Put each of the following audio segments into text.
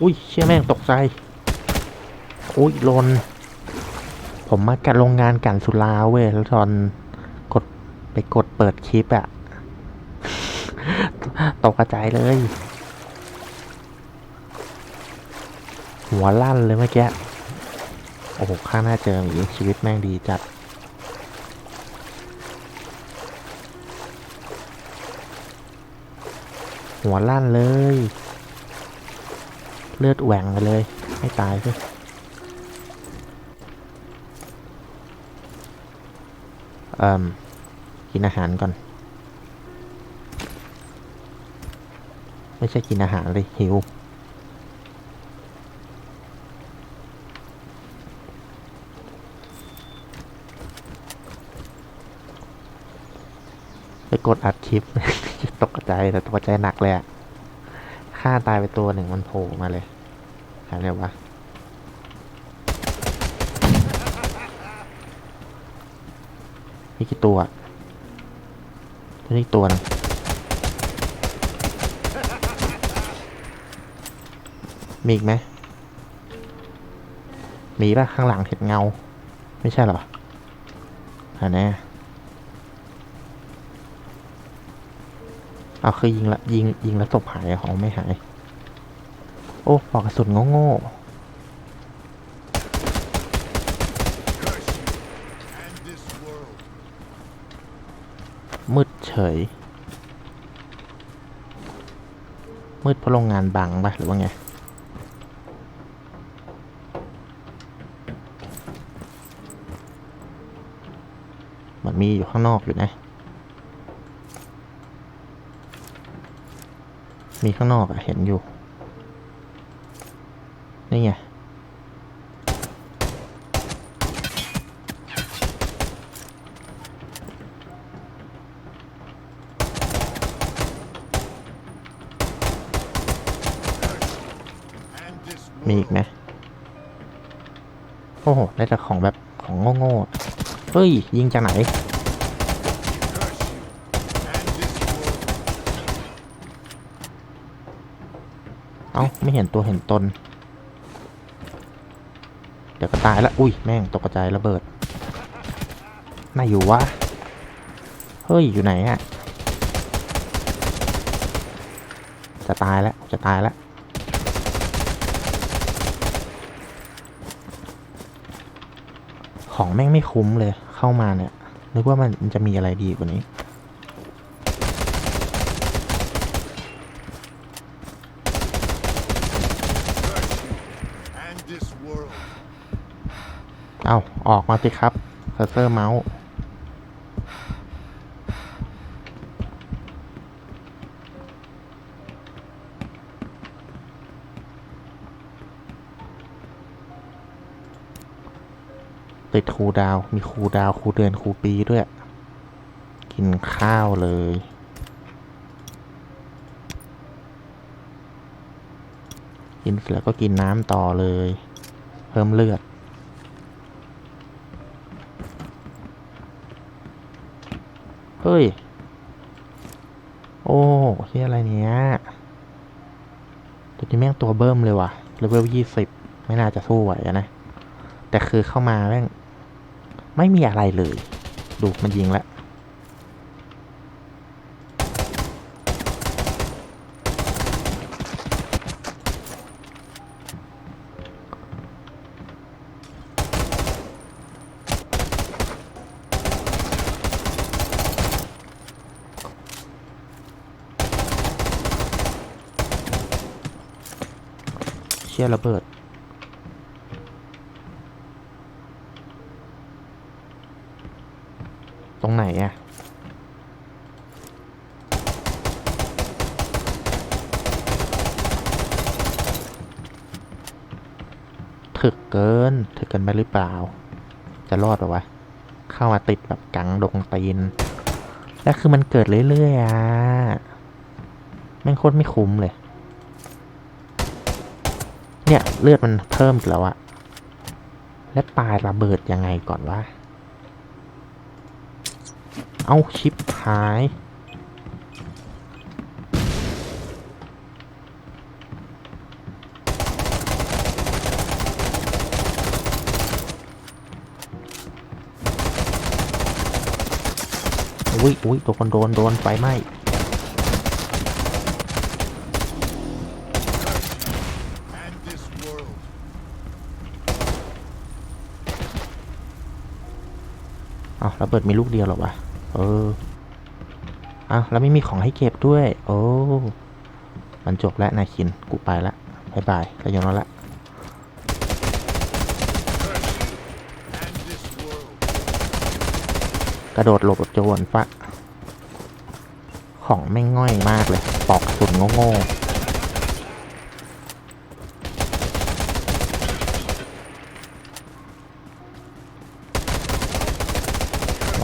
อุ้ยเชี่ยแม่งตกใจอุ้ยลน ผมมากัดโรงงานกันสุราเว้ยแล้วตอนกดไปกดเปิดคลิปอะตกกระจายเลย หัวลั่นเลยเมื่อกี้ โอ้โห ข้างหน้าเจอหมีชีวิตแม่งดีจัดหัวลั่นเลย เลือดแหว่งไปเลยไม่ตายสิเอ่มกินอาหารก่อน ไม่ใช่กินอาหารเลยหิวไปกดอัดคลิปตกใจแต่ตกใจหนักเลยอะ ฆ่าตายไปตัวหนึ่งมันโผล่มาเลยอะไรวะมีกี่ตัวอะตัวนี้ตัวนึงมีอีกไหมมีป่ะข้างหลังเห็นเงา ไม่ใช่หรออันนี้ เอาคือยิงละยิงยิงแล้วศพหายของไม่หาย โอ้ปอกกระสุนโง่ๆมืดเฉย มืดเพราะโรงงานบังปะหรือว่าไงมันมีอยู่ข้างนอกอยู่นะ มีข้างนอกอะเห็นอยู่ นี่ไง มีอีกไหมโอ้โห ได้แต่ของแบบของโง่ๆอะเฮ้ย ยิงจากไหน เอ้าไม่เห็นตัวเห็นตน เดี๋ยวก็ตายละ อุ้ย แม่งตกกระจระเบิดน่าอยู่วะ เฮ้ย อยู่ไหนอะจะตายแล้ว จะตายแล้วของแม่งไม่คุ้มเลยเข้ามาเนี่ยนึกว่ามันมันจะมีอะไรดีกว่านี้ เอาออกมาสิครับเคอร์เซอร์เมาส์ติดครูดาว มีครูดาวครูเดือนครูปีด้วย กินข้าวเลยกินเสร็จแล้วก็กินน้ำต่อเลย พิ่มเลือด เฮ้ย โอ้ที่อะไรเนี้ยตัวนี้แม่งตัวเบิ้มเลยว่ะเลเวลยี่สิบไม่น่าจะสู้ไหวนะ แต่คือเข้ามาแม่ง ไม่มีอะไรเลย ดูมันยิงแล้ว ชี่ยระเบิด ตรงไหนอะถึกเกิน ถึกเกินไปหรือเปล่า จะรอดปะวะ เข้ามาติดแบบกังดงตีน แล้วคือมันเกิดเรื่อยๆอะแม่งโคตรไม่คุ้มเลย เนี่ย เลือดมันเพิ่มแล้วอะและปลายระเบิดยังไงก่อนวะ เอาชิปหาย อุ้ยอุ้ยตัวคนโดน โดนไฟไหม้ เอาระเบิดมีลูกเดียวหรอวะ เออเอาแล้วไม่มีของให้เก็บด้วย โอ้ มันจบแล้วนายคิน กูไปละบายบายระยองแล้วละ กระโดดหลบโจรฟะ ของไม่ง่อยมากเลย ปอกสุนโง่ๆ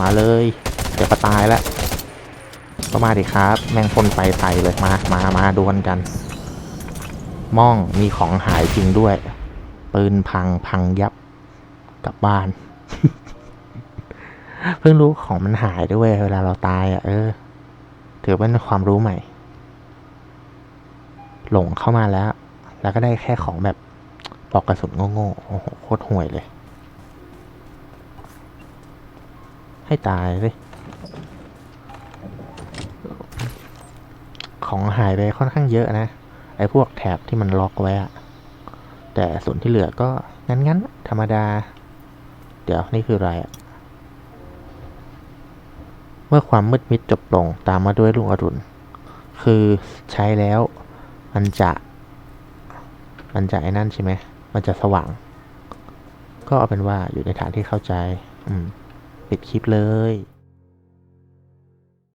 มาเลยเดี๋ยวก็ตายแล้วก็มาดิครับ แมงพลไฟไตเลยมามามาดวลกัน ม่องมีของหายจริงด้วย ปืนพังพังยับกลับบ้าน เพิ่งรู้ของมันหายด้วยเวลาเราตายอะ เออ ถือเป็นความรู้ใหม่ หลงเข้ามาแล้ว แล้วก็ได้แค่ของแบบปลอกกระสุนโง่ๆโอ้โหโคตรห่วยเลย ให้ตายสิ ของหายไปค่อนข้างเยอะนะ ไอ้พวกแถบที่มันล็อกไว้อะแต่ส่วนที่เหลือก็งั้นๆ ธรรมดา เดี๋ยวนี่คืออะไรอะเมื่อความมืดมิดจบลงตามมาด้วยลุงอรุณ คือใช้แล้ว มันจะ มันจะไอ้นั่นใช่ไหม มันจะสว่าง ก็เอาเป็นว่าอยู่ในฐานที่เข้าใจ อืม ปิดคลิปเลย